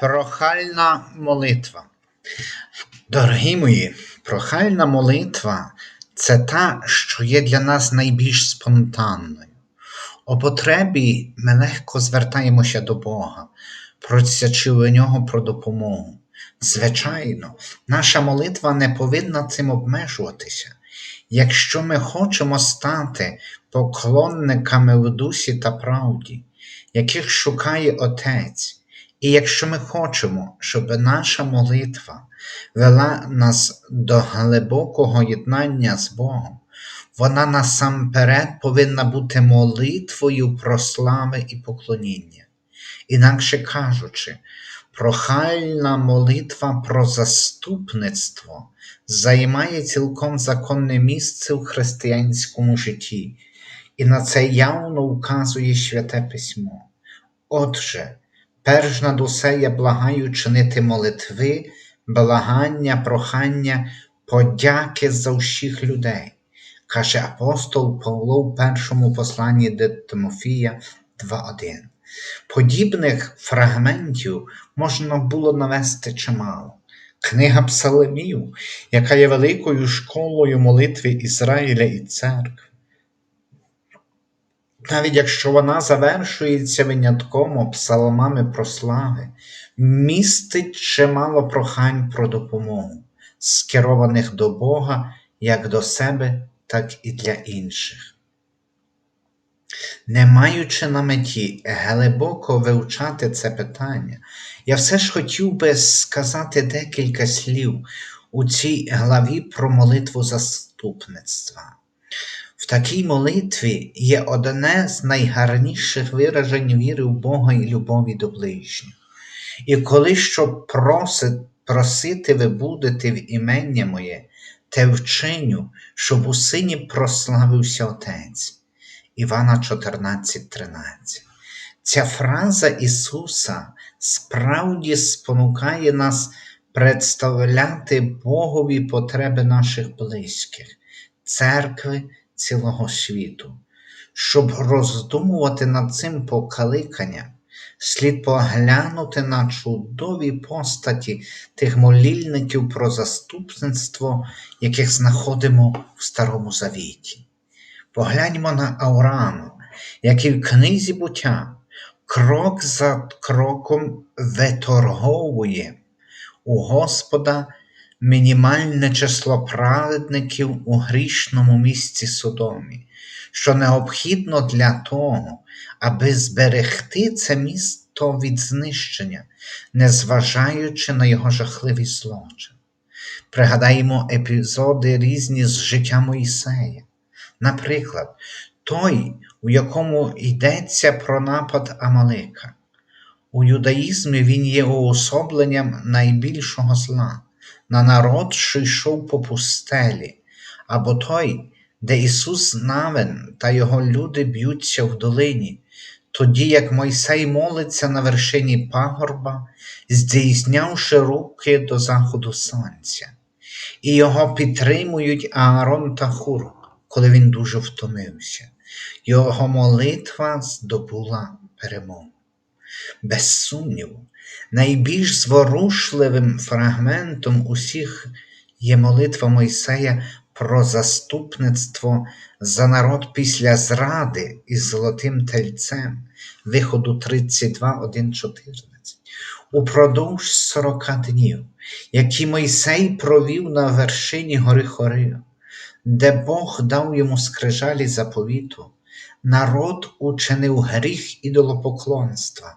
Прохальна молитва. Дорогі мої, прохальна молитва це та, що є для нас найбільш спонтанною. У потребі ми легко звертаємося до Бога, просячи у нього про допомогу. Звичайно, наша молитва не повинна цим обмежуватися. Якщо ми хочемо стати поклонниками в дусі та правді, яких шукає Отець, і якщо ми хочемо, щоб наша молитва вела нас до глибокого єднання з Богом, вона насамперед повинна бути молитвою про слави і поклоніння. Інакше кажучи, прохальна молитва про заступництво займає цілком законне місце в християнському житті, і на це явно вказує Святе Письмо. Отже, перш над усе я благаю чинити молитви, благання, прохання, подяки за всіх людей, каже апостол Павло в першому посланні до Тимофія 2.1. Подібних фрагментів можна було навести чимало. Книга Псалмів, яка є великою школою молитви Ізраїля і церкви. Навіть якщо вона завершується винятково псалмами про слави, містить чимало прохань про допомогу, скерованих до Бога як до себе, так і для інших. Не маючи на меті глибоко вивчати це питання, я все ж хотів би сказати декілька слів у цій главі про молитву заступництва. В такій молитві є одне з найгарніших виражень віри в Бога і любові до ближнього. І коли що просить, просити ви будете в імення моє, те вчиню, щоб у сині прославився Отець. Івана 14:13. Ця фраза Ісуса справді спонукає нас представляти Богові потреби наших близьких, церкви цілого світу. Щоб роздумувати над цим покликанням, слід поглянути на чудові постаті тих молільників про заступництво, яких знаходимо в Старому Завіті. Погляньмо на Авраама, який в книзі буття крок за кроком виторговує у Господа мінімальне число праведників у грішному місці Содомі, що необхідно для того, аби зберегти це місто від знищення, незважаючи на його жахливий злочин. Пригадаємо епізоди різні з життя Моїсея. Наприклад, той, у якому йдеться про напад Амалика. У юдаїзмі він є уособленням найбільшого зла, на народ, що йшов по пустелі, або той, де Ісус Навин та його люди б'ються в долині, тоді як Мойсей молиться на вершині пагорба, здійснявши руки до заходу сонця, і його підтримують Аарон та Хур, коли він дуже втомився. Його молитва здобула перемогу. Без сумніву, найбільш зворушливим фрагментом усіх є молитва Мойсея про заступництво за народ після зради із золотим тельцем, виходу 32, 1, 14. Упродовж 40 днів, які Мойсей провів на вершині гори Хорив, де Бог дав йому скрижалі заповіту, народ учинив гріх ідолопоклонства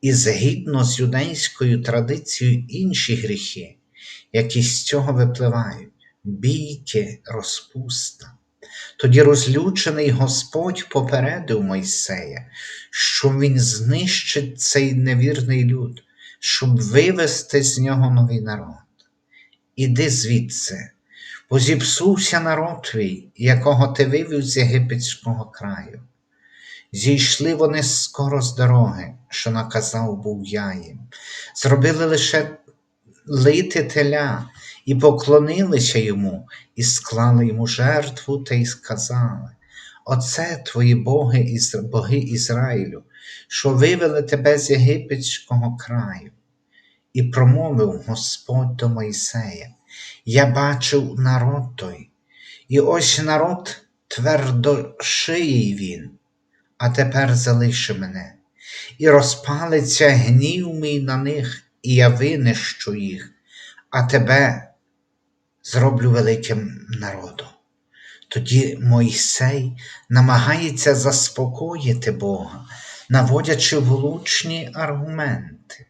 і згідно з юдейською традицією інші гріхи, які з цього випливають бійки, розпуста. Тоді розлючений Господь попередив Мойсея, що він знищить цей невірний люд, щоб вивести з нього новий народ. Іди звідси, бо зіпсувся народ твій, якого ти вивів з єгипетського краю. Зійшли вони скоро з дороги, що наказав був я їм, зробили лише лити теля і поклонилися йому, і склали йому жертву та й сказали: Оце твої боги, боги Ізраїлю, що вивели тебе з єгипетського краю. І промовив Господь до Мойсея, я бачив народ той, і ось народ твердошиїй він, а тепер залиши мене, і розпалиться гнів мій на них, і я винищу їх, а тебе зроблю великим народом. Тоді Мойсей намагається заспокоїти Бога, наводячи влучні аргументи.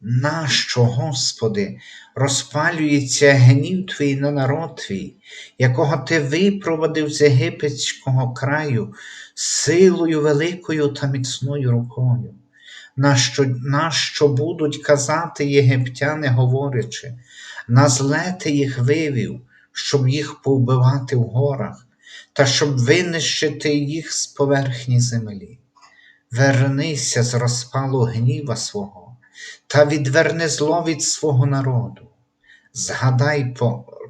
Нащо, Господи, розпалюється гнів Твій на народ Твій, якого Ти випроводив з єгипетського краю силою великою та міцною рукою? Нащо, нащо будуть казати єгиптяни, говорячи, на зле ти їх вивів, щоб їх повбивати в горах, та щоб винищити їх з поверхні землі? Вернися з розпалу гніва свого та відверни зло від свого народу. Згадай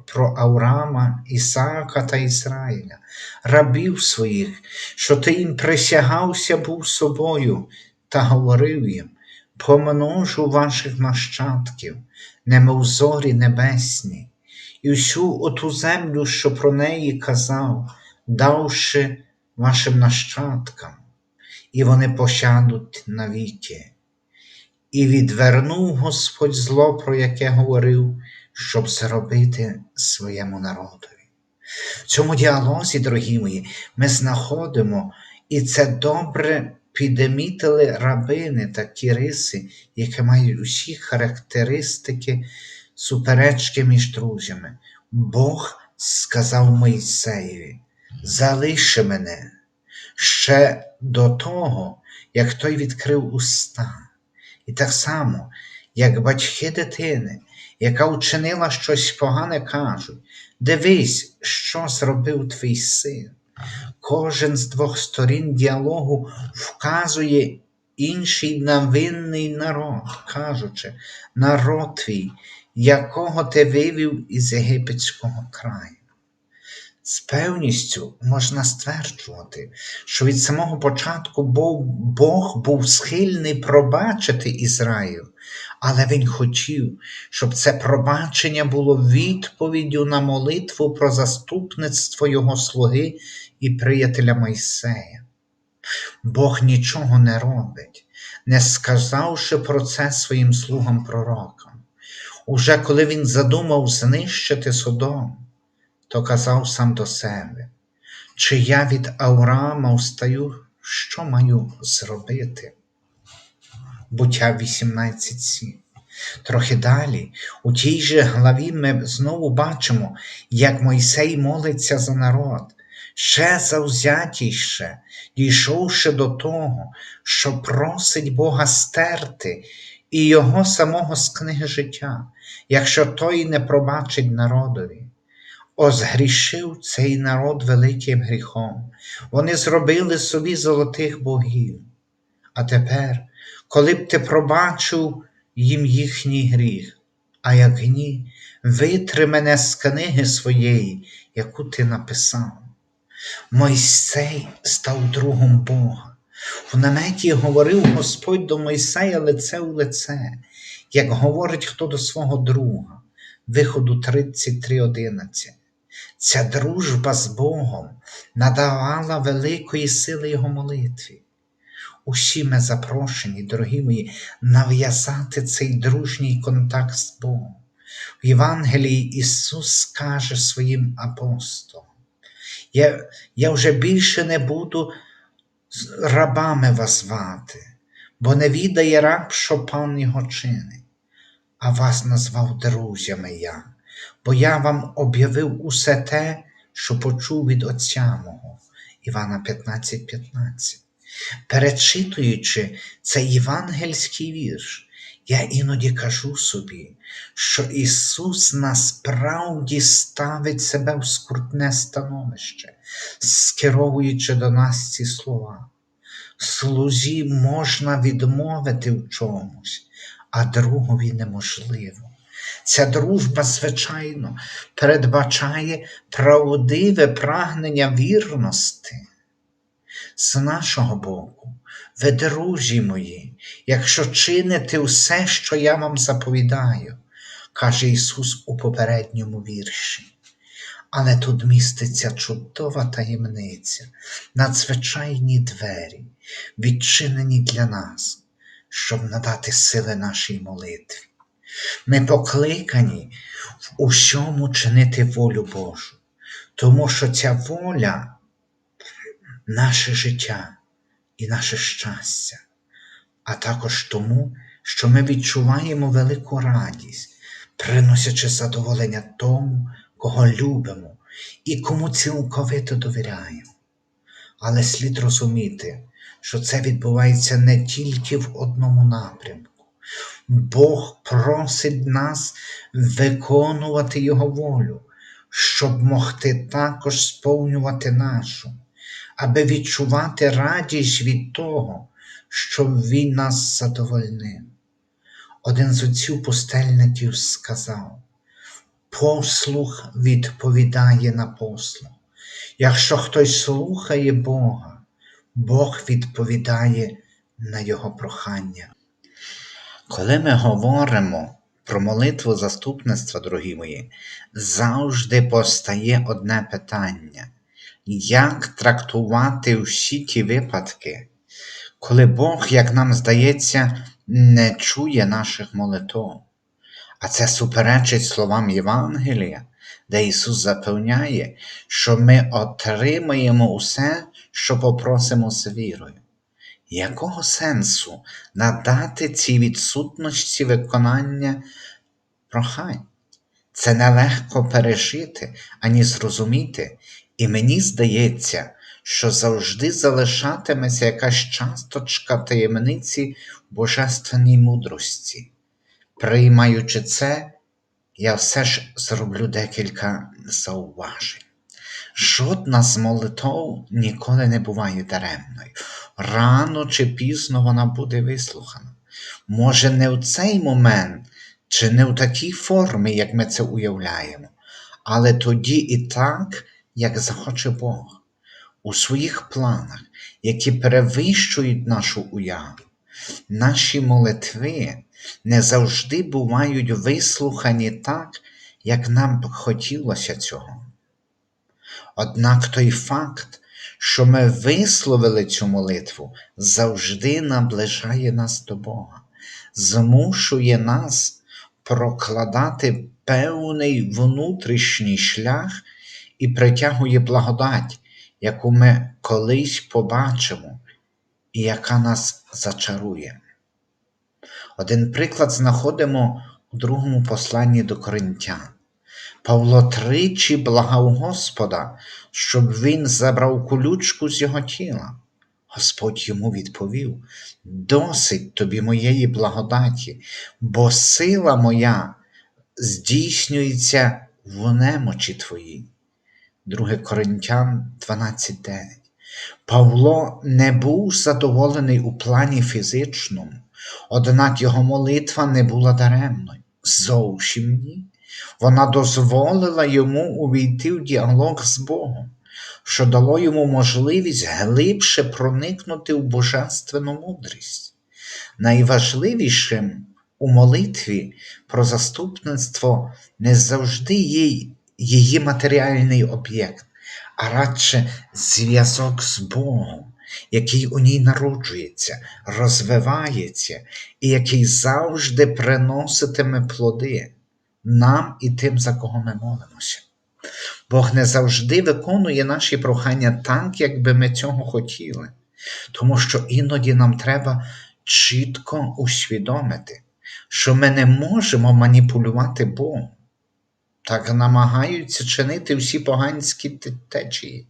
про Авраама, Ісаака та Ізраїля, рабів своїх, що ти їм присягався був собою та говорив їм: помножу ваших нащадків, немов зорі небесні, і всю оту землю, що про неї казав, давши вашим нащадкам, і вони посядуть навіки. І відвернув Господь зло, про яке говорив, щоб зробити своєму народові. В цьому діалозі, дорогі мої, ми знаходимо, і це добре підемітили рабини такі риси, які мають усі характеристики суперечки між друзями. Бог сказав Мойсеєві, залиши мене ще до того, як той відкрив уста. І так само, як батьки дитини, яка вчинила щось погане, кажуть: дивись, що зробив твій син. Кожен з двох сторін діалогу вказує інший навинний народ, кажучи, народ твій, якого ти вивів із єгипетського краю. З певністю можна стверджувати, що від самого початку Бог був схильний пробачити Ізраїль, але Він хотів, щоб це пробачення було відповіддю на молитву про заступництво Його слуги і приятеля Мойсея. Бог нічого не робить, не сказавши про це своїм слугам пророкам. Уже коли він задумав знищити Содом, то казав сам до себе, чи я від Авраама встаю, що маю зробити? Буття 18.7. Трохи далі, у тій же главі, ми знову бачимо, як Мойсей молиться за народ, ще завзятіше, дійшовши до того, що просить Бога стерти і його самого з книги життя, якщо той не пробачить народові. Озгрішив цей народ великим гріхом, вони зробили собі золотих богів. А тепер, коли б ти пробачив їм їхній гріх, а як ні, витри мене з книги своєї, яку ти написав. Мойсей став другом Бога. В наметі говорив Господь до Мойсея лице у лице, як говорить хто до свого друга, виходу 33.11. Ця дружба з Богом надавала великої сили Його молитві. Усі ми запрошені, дорогі мої, нав'язати цей дружній контакт з Богом. В Євангелії Ісус каже своїм апостолам, я, я вже більше не буду рабами вас звати, бо не відає раб, що пан його чинить, а вас назвав друзями я бо я вам об'явив усе те, що почув від Отця мого. Івана 15,15. 15. Перечитуючи цей євангельський вірш, я іноді кажу собі, що Ісус насправді ставить себе в скрутне становище, скеровуючи до нас ці слова. Слузі можна відмовити в чомусь, а другові неможливо. Ця дружба, звичайно, передбачає правдиве прагнення вірності. З нашого боку, ви, друзі мої, якщо чините все, що я вам заповідаю, каже Ісус у попередньому вірші. Але тут міститься чудова таємниця, надзвичайні двері, відчинені для нас, щоб надати сили нашій молитві. Ми покликані в усьому чинити волю Божу, тому що ця воля наше життя і наше щастя, а також тому, що ми відчуваємо велику радість, приносячи задоволення тому, кого любимо і кому цілковито довіряємо. Але слід розуміти, що це відбувається не тільки в одному напрямку. Бог просить нас виконувати Його волю, щоб могти також сповнювати нашу, аби відчувати радість від того, щоб Він нас задовольнив. Один з отців пустельників сказав: послух відповідає на послуг. Якщо хтось слухає Бога, Бог відповідає на Його прохання. Коли ми говоримо про молитву заступництва, дорогі мої, завжди постає одне питання: як трактувати всі ті випадки, коли Бог, як нам здається, не чує наших молитв? А це суперечить словам Євангелія, де Ісус запевняє, що ми отримаємо усе, що попросимо з вірою. Якого сенсу надати цій відсутності виконання прохань? Це нелегко пережити ані зрозуміти, і мені здається, що завжди залишатиметься якась часточка таємниці божественній мудрості. Приймаючи це, я все ж зроблю декілька зауважень. Жодна з молитов ніколи не буває даремною. Рано чи пізно вона буде вислухана. Може, не в цей момент, чи не в такій формі, як ми це уявляємо, але тоді і так, як захоче Бог, у своїх планах, які перевищують нашу уяву. Наші молитви не завжди бувають вислухані так, як нам б хотілося цього. Однак той факт, що ми висловили цю молитву, завжди наближає нас до Бога, змушує нас прокладати певний внутрішній шлях і притягує благодать, яку ми колись побачимо і яка нас зачарує. Один приклад знаходимо у другому посланні до коринтян. Павло тричі благав Господа, щоб він забрав колючку з його тіла. Господь йому відповів: Досить тобі моєї благодаті, бо сила моя здійснюється в немочі твоїй. 2 Коринтян 12.9. Павло не був задоволений у плані фізичному, однак його молитва не була даремною. Зовсім ні. Вона дозволила йому увійти в діалог з Богом, що дало йому можливість глибше проникнути в божественну мудрість. Найважливішим у молитві про заступництво не завжди є її матеріальний об'єкт, а радше зв'язок з Богом, який у ній народжується, розвивається і який завжди приноситиме плоди нам і тим, за кого ми молимося. Бог не завжди виконує наші прохання так, як би ми цього хотіли, тому що іноді нам треба чітко усвідомити, що ми не можемо маніпулювати Богом. Так намагаються чинити всі поганські течії.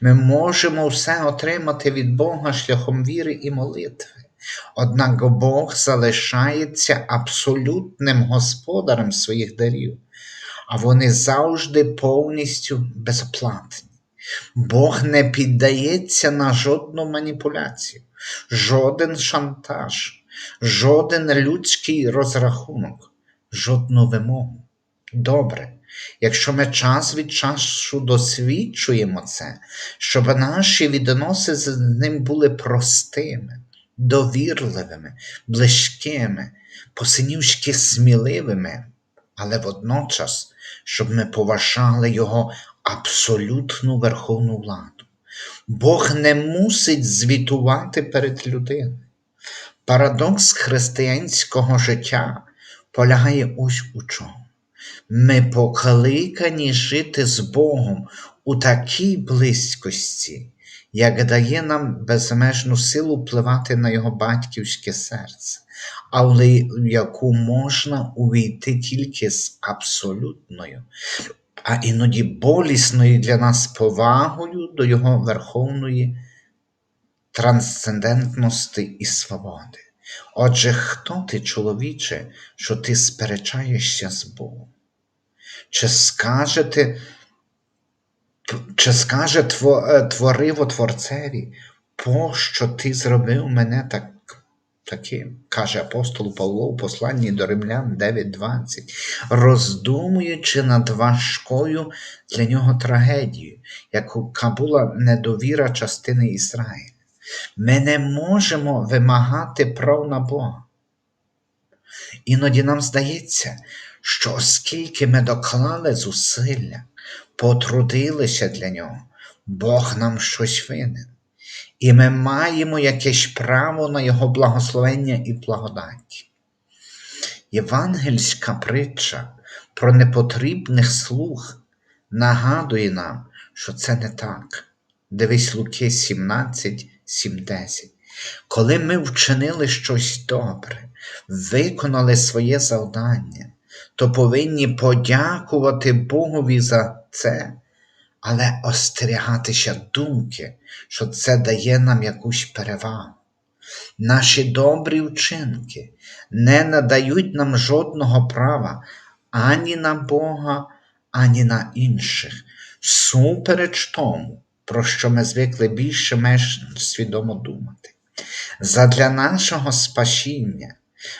Ми можемо все отримати від Бога шляхом віри і молитви. Однак Бог залишається абсолютним господарем своїх дарів, а вони завжди повністю безоплатні. Бог не піддається на жодну маніпуляцію, жоден шантаж, жоден людський розрахунок, жодну вимогу. Добре, якщо ми час від часу досвідчуємо це, щоб наші відносини з ним були простими, довірливими, близькими, посинівшки сміливими, але водночас, щоб ми поважали Його абсолютну верховну владу. Бог не мусить звітувати перед людиною. Парадокс християнського життя полягає ось у чому. Ми покликані жити з Богом у такій близькості, як дає нам безмежну силу впливати на Його батьківське серце, але яку можна увійти тільки з абсолютною, а іноді болісною для нас повагою до Його верховної трансцендентності і свободи. Отже, хто ти, чоловіче, що ти сперечаєшся з Богом? Чи скаже чи скаже е, твориво Творцеві, пощо ти зробив мене так, таким, каже апостол Павло у посланні до Римлян 9.20, роздумуючи над важкою для нього трагедією, яка була недовіра частини Ізраїля. Ми не можемо вимагати прав на Бога. Іноді нам здається, що оскільки ми доклали зусилля, потрудилися для нього, Бог нам щось винен, і ми маємо якесь право на Його благословення і благодаті. Євангельська притча про непотрібних слуг нагадує нам, що це не так. Дивись Луки 17, 7-10. Коли ми вчинили щось добре, виконали своє завдання, то повинні подякувати Богові за це, але остерігатися думки, що це дає нам якусь перевагу. Наші добрі вчинки не надають нам жодного права ані на Бога, ані на інших, супереч тому, про що ми звикли більше менш свідомо думати. Задля нашого спасіння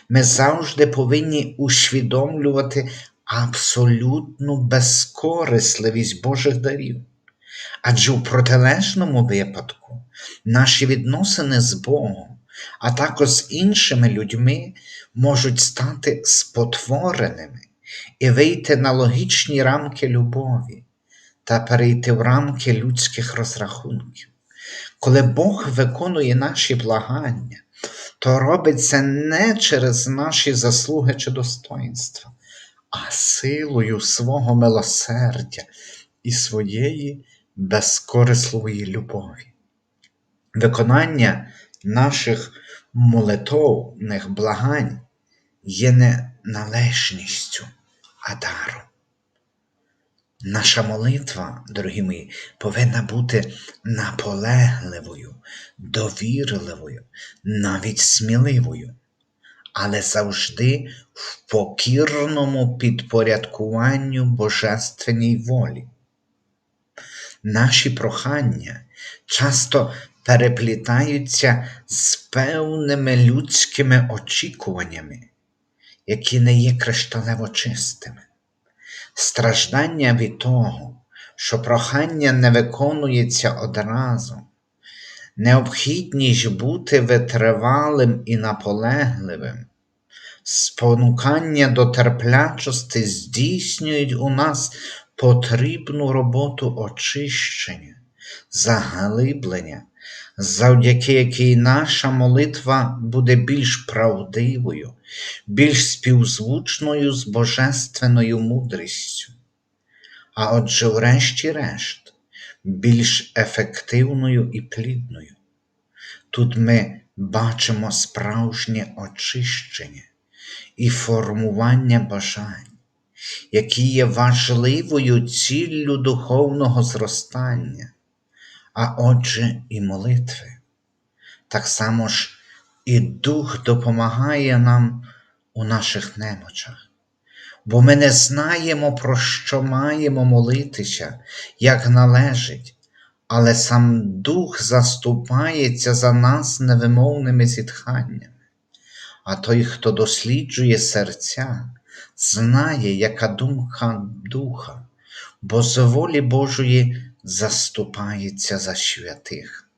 ми завжди повинні усвідомлювати абсолютну безкорисливість Божих дарів. Адже в протилежному випадку наші відносини з Богом, а також з іншими людьми можуть стати спотвореними і вийти на логічні рамки любові та перейти в рамки людських розрахунків. Коли Бог виконує наші благання, то робить це не через наші заслуги чи достоинства, а силою свого милосердя і своєї безкорисливої любові. Виконання наших молитовних благань є не належністю, а даром. Наша молитва, дорогі мої, повинна бути наполегливою, довірливою, навіть сміливою, але завжди в покірному підпорядкуванню Божественній волі. Наші прохання часто переплітаються з певними людськими очікуваннями, які не є кришталево чистими страждання від того, що прохання не виконується одразу, необхідність бути витривалим і наполегливим, спонукання до терплячості здійснюють у нас потрібну роботу очищення, заглиблення, завдяки якій наша молитва буде більш правдивою, більш співзвучною з божественною мудрістю, а отже, врешті-решт, більш ефективною і плідною. Тут ми бачимо справжнє очищення і формування бажань, які є важливою ціллю духовного зростання а отже, і молитви. Так само ж і Дух допомагає нам у наших немочах, бо ми не знаємо, про що маємо молитися, як належить, але сам Дух заступається за нас невимовними зітханнями. А той, хто досліджує серця, знає, яка думка духа, бо з волі Божої заступається за святих.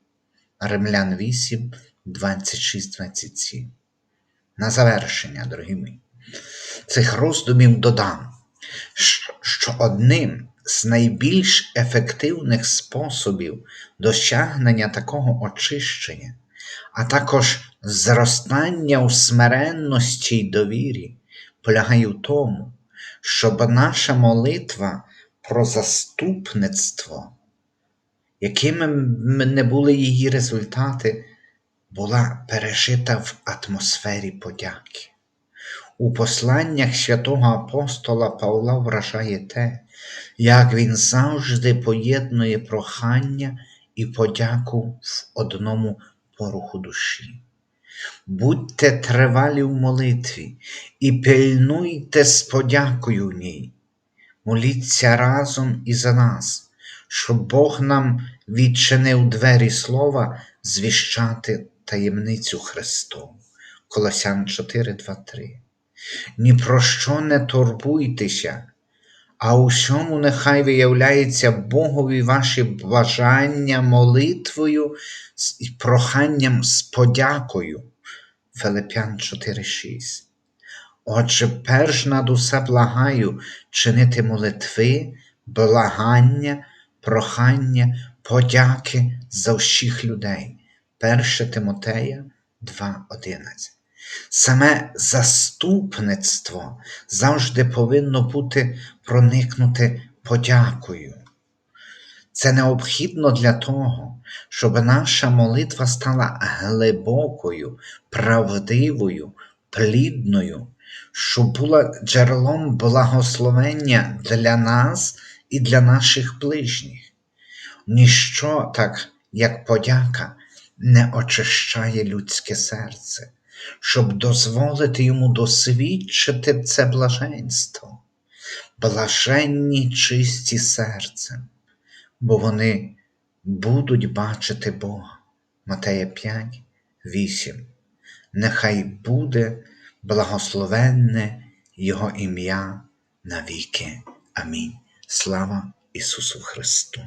Римлян 8, 26-27. На завершення, дорогі мої, цих роздумів додам, що- одним з найбільш ефективних способів досягнення такого очищення, а також зростання у смиренності й довірі, полягає в тому, щоб наша молитва про заступництво, якими б не були її результати, була пережита в атмосфері подяки. У посланнях святого апостола Павла вражає те, як він завжди поєднує прохання і подяку в одному поруху душі. Будьте тривалі в молитві і пильнуйте з подякою в ній. Моліться разом і за нас, щоб Бог нам відчинив двері слова звіщати таємницю Христову. Колосян 4, 2, 3. Ні про що не турбуйтеся, а у всьому нехай виявляється Богові ваші бажання молитвою і проханням з подякою. Филип'ян 4,6. Отже, перш над усе благаю чинити молитви, благання, прохання, подяки за всіх людей. 1 Тимотея 2,11. Саме заступництво завжди повинно бути проникнуте подякою. Це необхідно для того, щоб наша молитва стала глибокою, правдивою, плідною, щоб була джерелом благословення для нас і для наших ближніх. Ніщо так, як подяка, не очищає людське серце, щоб дозволити йому досвідчити це блаженство. Блаженні чисті серцем, бо вони будуть бачити Бога. Матея 5, 8. Нехай буде благословенне Його ім'я навіки. Амінь. Слава Ісусу Христу!